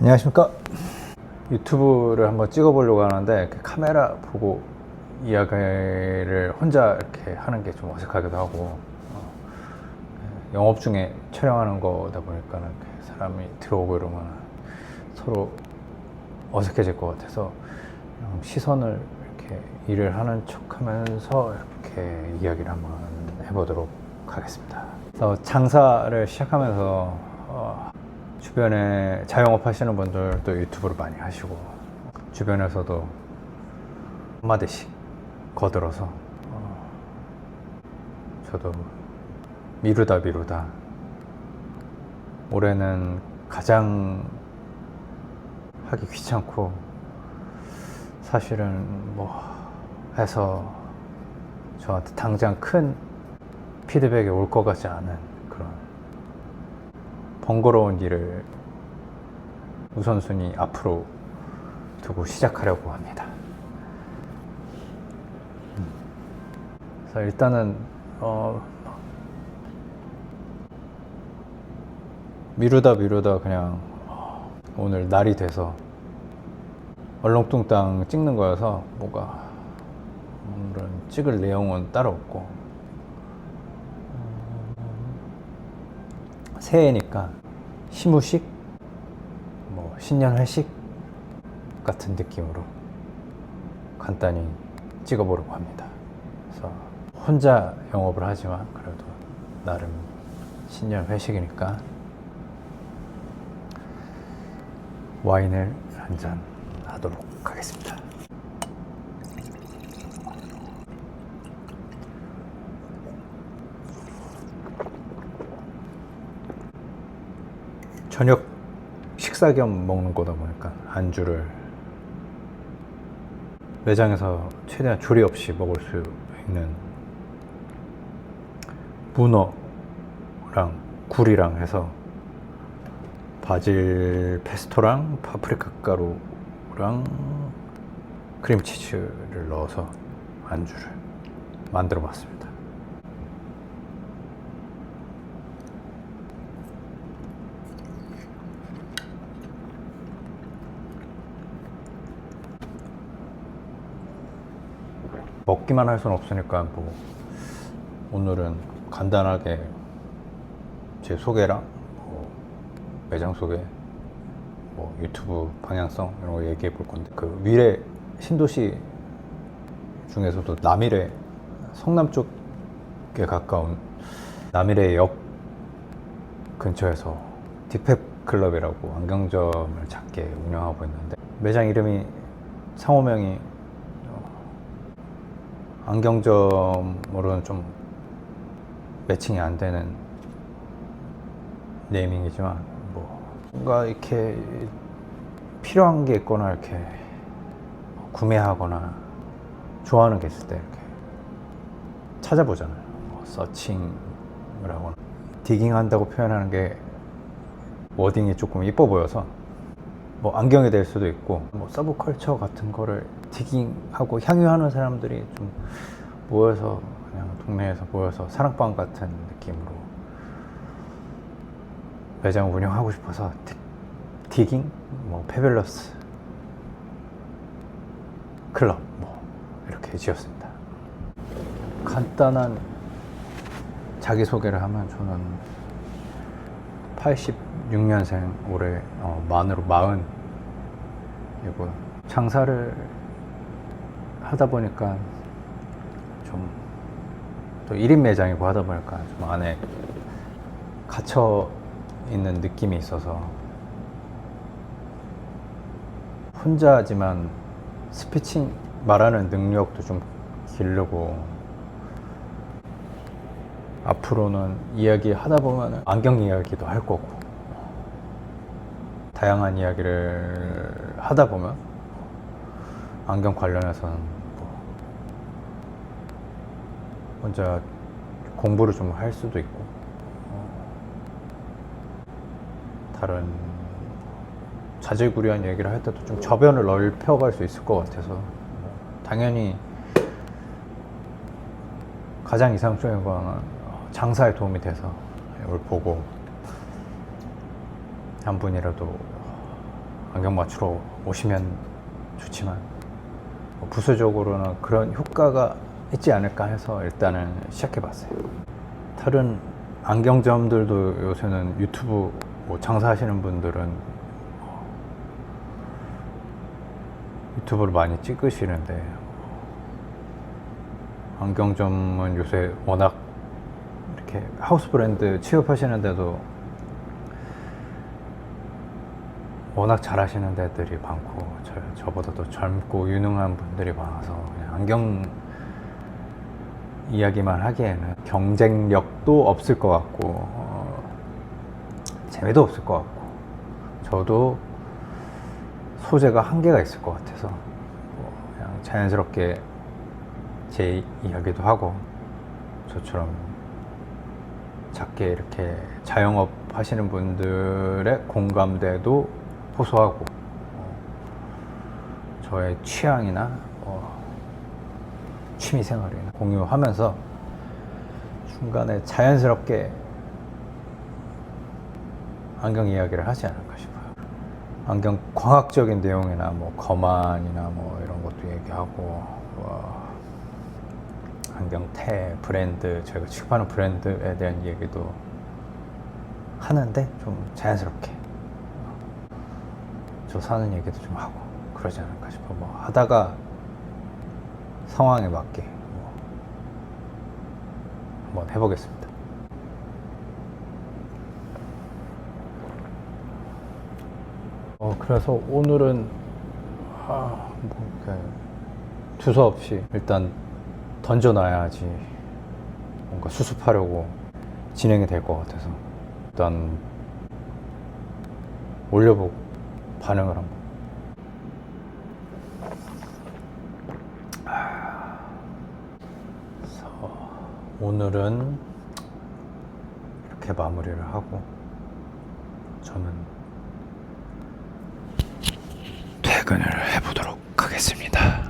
안녕하십니까 유튜브를 한번 찍어보려고 하는데 그 카메라 보고 이야기를 혼자 이렇게 하는 게 좀 어색하기도 하고 어, 영업 중에 촬영하는 거다 보니까는 그 사람이 들어오고 이러면 서로 어색해질 것 같아서 시선을 이렇게 일을 하는 척하면서 이렇게 이야기를 한번 해보도록 하겠습니다. 장사를 시작하면서 어, 주변에 자영업 하시는 분들도 유튜브를 많이 하시고 주변에서도 한마디씩 거들어서 어, 저도 미루다 미루다 올해는 가장 하기 귀찮고 사실은 뭐 해서 저한테 당장 큰 피드백이 올 것 같지 않은 번거로운 일을 우선순위 앞으로 두고 시작하려고 합니다. 음. 그래서 일단은 어, 미루다 미루다 그냥 어, 오늘 날이 돼서 얼렁뚱땅 찍는 거여서 뭔가 오늘은 찍을 내용은 따로 없고 새해니까 시무식, 뭐 신년 회식 같은 느낌으로 간단히 찍어보려고 합니다. 그래서 혼자 영업을 하지만 그래도 나름 신년 회식이니까 와인을 한 잔 하도록 하겠습니다. 저녁 식사 겸 먹는 거다 보니까 안주를 매장에서 최대한 조리 없이 먹을 수 있는 문어랑 굴이랑 해서 바질 페스토랑 파프리카 가루랑 크림치즈를 넣어서 안주를 만들어 봤습니다. 먹기만 할 수는 없으니까 뭐 오늘은 간단하게 제 소개랑 뭐 매장 소개, 뭐 유튜브 방향성 이런 거 얘기해 볼 건데 그 위례 신도시 중에서도 남이래 성남 쪽에 가까운 남이래 역 근처에서 디펙 클럽이라고 안경점을 작게 운영하고 있는데 매장 이름이 상호명이 안경점으로는 좀 매칭이 안 되는 네이밍이지만 뭐 뭔가 이렇게 필요한 게 있거나 이렇게 구매하거나 좋아하는 게 있을 때 이렇게 찾아보잖아요. 뭐 서칭을 하거나 디깅 한다고 표현하는 게 워딩이 조금 이뻐 보여서 뭐 안경이 될 수도 있고 뭐 서브컬처 같은 거를 디깅하고 향유하는 사람들이 좀 모여서 그냥 동네에서 모여서 사랑방 같은 느낌으로 매장을 운영하고 싶어서 디, 디깅, 뭐 페벨러스 클럽 뭐 이렇게 지었습니다. 간단한 자기 소개를 하면 저는 86년생 올해 어, 만으로 마흔 이고 장사를 하다 보니까 좀 또 1인 매장이고 하다 보니까 좀 안에 갇혀 있는 느낌이 있어서 혼자지만 스피칭 말하는 능력도 좀 기르고 앞으로는 이야기 하다 보면 안경 이야기도 할 거고 다양한 이야기를 하다 보면 안경 관련해서는 뭐 혼자 공부를 좀 할 수도 있고 어, 다른 자질구레한 얘기를 할 때도 좀 저변을 넓혀갈 수 있을 것 같아서 당연히 가장 이상적인 거는 장사에 도움이 돼서 이걸 보고 한 분이라도 안경 맞추러 오시면 좋지만 뭐 부수적으로는 그런 효과가 있지 않을까 해서 일단은 시작해 봤어요. 다른 안경점들도 요새는 유튜브 뭐 장사하시는 분들은 어, 유튜브를 많이 찍으시는데 안경점은 요새 워낙 이렇게 하우스 브랜드 취급하시는데도 워낙 잘하시는 데들이 많고 저, 저보다도 젊고 유능한 분들이 많아서 안경 이야기만 하기에는 경쟁력도 없을 것 같고 어, 재미도 없을 것 같고 저도 소재가 한계가 있을 것 같아서 뭐 그냥 자연스럽게 제 이야기도 하고 저처럼 작게 이렇게 자영업 하시는 분들의 공감대도 호소하고 어, 저의 취향이나 뭐 취미 생활이나 공유하면서 중간에 자연스럽게 안경 이야기를 하지 않을까 싶어요. 안경 광학적인 내용이나 뭐 거만이나 뭐 이런 것도 얘기하고 뭐 안경테 브랜드 저희가 취급하는 브랜드에 대한 얘기도 하는데 좀 자연스럽게 저 사는 얘기도 좀 하고 그러지 않을까 싶어 뭐 하다가 상황에 맞게 뭐 한번 해보겠습니다. 어 그래서 오늘은 아, 뭐 이렇게 두서 없이 일단 던져놔야지 뭔가 수습하려고 진행이 될 것 같아서 일단 올려보고 반응을 한번 아, 오늘은 이렇게 마무리를 하고 저는 퇴근을 해보도록 하겠습니다.